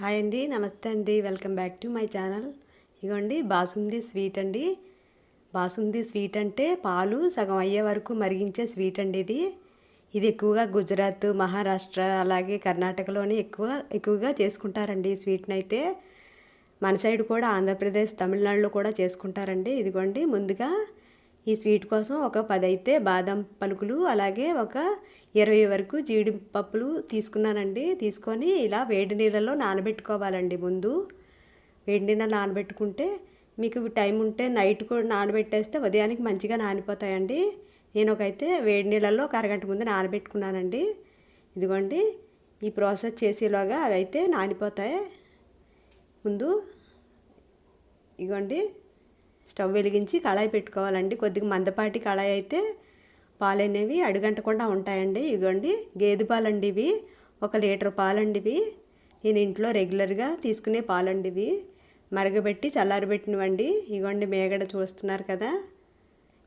Hi అండి నమస్తే అండి. Welcome back to my channel. ఇగోండి బాసుంది స్వీట్ అండి. బాసుంది స్వీట్ అంటే పాలు సగం అయ్యే వరకు మరిగించే స్వీట్ అండి ఇది. ఇది ఎక్కువగా గుజరాత్ మహారాష్ట్ర అలాగే కర్ణాటకలోనే ఎక్కువ ఎక్కువగా చేసుకుంటారండి ఈ స్వీట్ని అయితే. మన సైడ్ కూడా ఆంధ్రప్రదేశ్ తమిళనాడులో కూడా చేసుకుంటారండి. ఇదిగోండి ముందుగా ఈ స్వీట్ కోసం ఒక పది అయితే బాదం పలుకులు అలాగే ఒక ఇరవై వరకు జీడిపప్పులు తీసుకున్నానండి. తీసుకొని ఇలా వేడి నీళ్ళలో నానబెట్టుకోవాలండి ముందు. వేడి నీళ్ళ నానబెట్టుకుంటే మీకు టైం ఉంటే నైట్ కూడా నానబెట్టేస్తే ఉదయానికి మంచిగా నానిపోతాయండి. నేను ఒకైతే వేడి నీళ్ళల్లో ఒక అరగంట ముందు నానబెట్టుకున్నానండి. ఇదిగోండి ఈ ప్రాసెస్ చేసేలాగా అవి అయితే నానిపోతాయి. ముందు ఇగోండి స్టవ్ వెలిగించి కళాయి పెట్టుకోవాలండి. కొద్దిగా మందపాటి కళాయి అయితే పాలు అనేవి అడుగంటకుండా ఉంటాయండి. ఇగోండి గేదె పాలండి ఇవి. ఒక లీటర్ పాలండి ఇవి. నేను ఇంట్లో రెగ్యులర్గా తీసుకునే పాలండి ఇవి. మరగబెట్టి చల్లారబెట్టినవండి. ఇగోండి మేగడ చూస్తున్నారు కదా.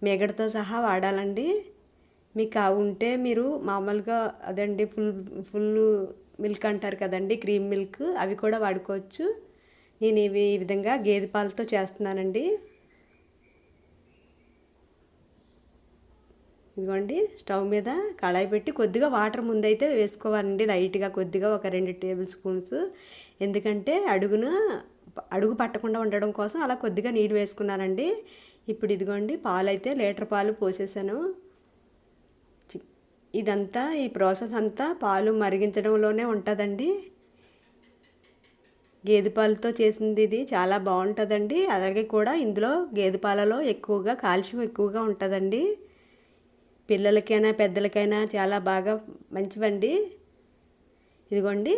మేగడతో సహా వాడాలండి. మీకు ఉంటే మీరు మామూలుగా అదండి ఫుల్ ఫుల్ మిల్క్ అంటారు కదండి క్రీమ్ మిల్క్. అవి కూడా వాడుకోవచ్చు. నేను ఇవి ఈ విధంగా గేదె పాలతో చేస్తున్నానండి. ఇదిగోండి స్టవ్ మీద కళాయి పెట్టి కొద్దిగా వాటర్ ముందైతే వేసుకోవాలండి. లైట్గా కొద్దిగా ఒక రెండు టేబుల్ స్పూన్స్. ఎందుకంటే అడుగున అడుగు పట్టకుండా ఉండడం కోసం అలా కొద్దిగా నీళ్ళు వేసుకున్నానండి. ఇప్పుడు ఇదిగోండి పాలు అయితే లీటర్ పాలు పోసేసాను. ఇదంతా ఈ ప్రాసెస్ అంతా పాలు మరిగించడంలోనే ఉంటుందండి. గేదె పాలతో చేసింది ఇది చాలా బాగుంటుందండి. అలాగే కూడా ఇందులో గేదె పాలలో ఎక్కువగా కాల్షియం ఎక్కువగా ఉంటుందండి. పిల్లలకైనా పెద్దలకైనా చాలా బాగా మంచివండి. ఇదిగోండి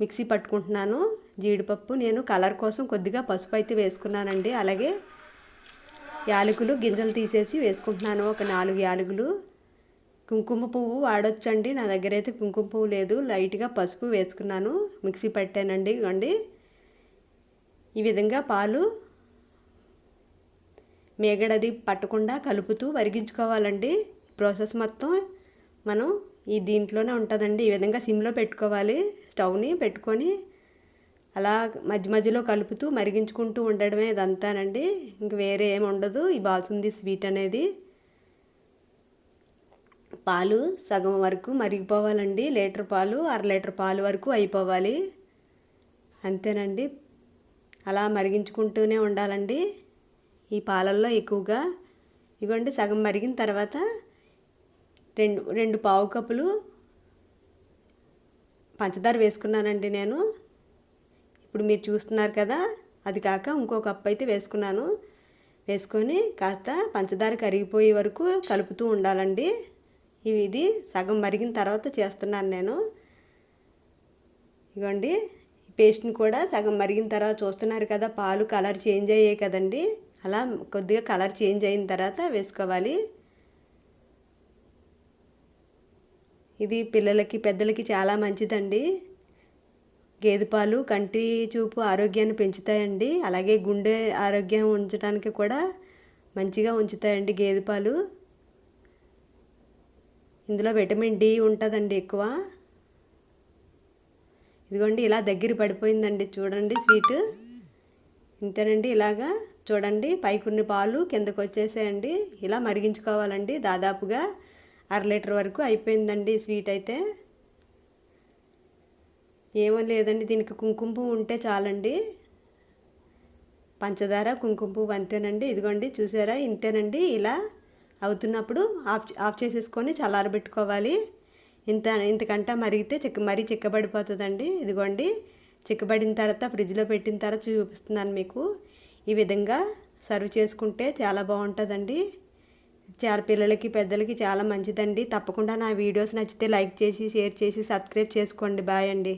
మిక్సీ పట్టుకుంటున్నాను. జీడిపప్పు నేను కలర్ కోసం కొద్దిగా పసుపు అయితే వేసుకున్నానండి. అలాగే యాలకులు గింజలు తీసేసి వేసుకుంటున్నాను. ఒక నాలుగు యాలకులు. కుంకుమ పువ్వు వాడొచ్చండి. నా దగ్గర అయితే కుంకుమ పువ్వు లేదు. లైట్గా పసుపు వేసుకున్నాను. మిక్సీ పట్టానండి. ఇవ్వండి ఈ విధంగా పాలు మేగడది పట్టకుండా కలుపుతూ వరిగించుకోవాలండి. ప్రాసెస్ మొత్తం మనం ఈ దీంట్లోనే ఉంటుందండి. ఈ విధంగా సిమ్లో పెట్టుకోవాలి. స్టవ్ని పెట్టుకొని అలా మధ్య మధ్యలో కలుపుతూ మరిగించుకుంటూ ఉండడమే ఇదంతానండి. ఇంక వేరే ఏమి ఉండదు. ఈ బాసుంది స్వీట్ అనేది. పాలు సగం వరకు మరిగిపోవాలండి. లీటర్ పాలు అర లీటర్ పాలు వరకు అయిపోవాలి. అంతేనండి. అలా మరిగించుకుంటూనే ఉండాలండి. ఈ పాలల్లో ఎక్కువగా. ఇవ్వండి సగం మరిగిన తర్వాత రెండు రెండు పావు కప్పులు పంచదార వేసుకున్నానండి నేను. ఇప్పుడు మీరు చూస్తున్నారు కదా అది కాక ఇంకో కప్పు అయితే వేసుకున్నాను. వేసుకొని కాస్త పంచదార కరిగిపోయే వరకు కలుపుతూ ఉండాలండి. ఇవి ఇది సగం మరిగిన తర్వాత చేస్తున్నాను నేను. ఇగోండి పేస్ట్ని కూడా సగం మరిగిన తర్వాత చూస్తున్నారు కదా పాలు కలర్ చేంజ్ అయ్యాయి కదండి. అలా కొద్దిగా కలర్ చేంజ్ అయిన తర్వాత వేసుకోవాలి. ఇది పిల్లలకి పెద్దలకి చాలా మంచిదండి. గేదె పాలు కంటి చూపు ఆరోగ్యాన్ని పెంచుతాయండి. అలాగే గుండె ఆరోగ్యం ఉంచడానికి కూడా మంచిగా ఉంచుతాయండి గేదె పాలు. ఇందులో విటమిన్ డి ఉంటుందండి ఎక్కువ. ఇదిగోండి ఇలా దగ్గర పడిపోయిందండి. చూడండి స్వీట్. ఇంతేనండి ఇలాగా చూడండి. పైకున్న పాలు కిందకు వచ్చేసేయండి ఇలా మరిగించుకోవాలండి దాదాపుగా. అర లీటర్ వరకు అయిపోయిందండి స్వీట్ అయితే. ఏమో లేదండి దీనికి కుంకుమ పువ్వు ఉంటే చాలండి. పంచదార కుంకుమ పువ్వు అంతేనండి. ఇదిగోండి చూసారా? ఇంతేనండి. ఇలా అవుతున్నప్పుడు ఆఫ్ ఆఫ్ చేసేసుకొని చల్లారబెట్టుకోవాలి ఇంత ఇంతకంటే మరిగితే చిక్క మరీ చిక్కబడిపోతుందండి. ఇదిగోండి చిక్కబడిన తర్వాత ఫ్రిడ్జ్లో పెట్టిన తర్వాత చూపిస్తున్నాను మీకు. ఈ విధంగా సర్వ్ చేసుకుంటే చాలా బాగుంటుందండి. చాలా పిల్లలకి పెద్దలకి చాలా మంచిదండి. తప్పకుండా నా వీడియోస్ నచ్చితే లైక్ చేసి షేర్ చేసి సబ్స్క్రైబ్ చేసుకోండి. బాయ్ అండి.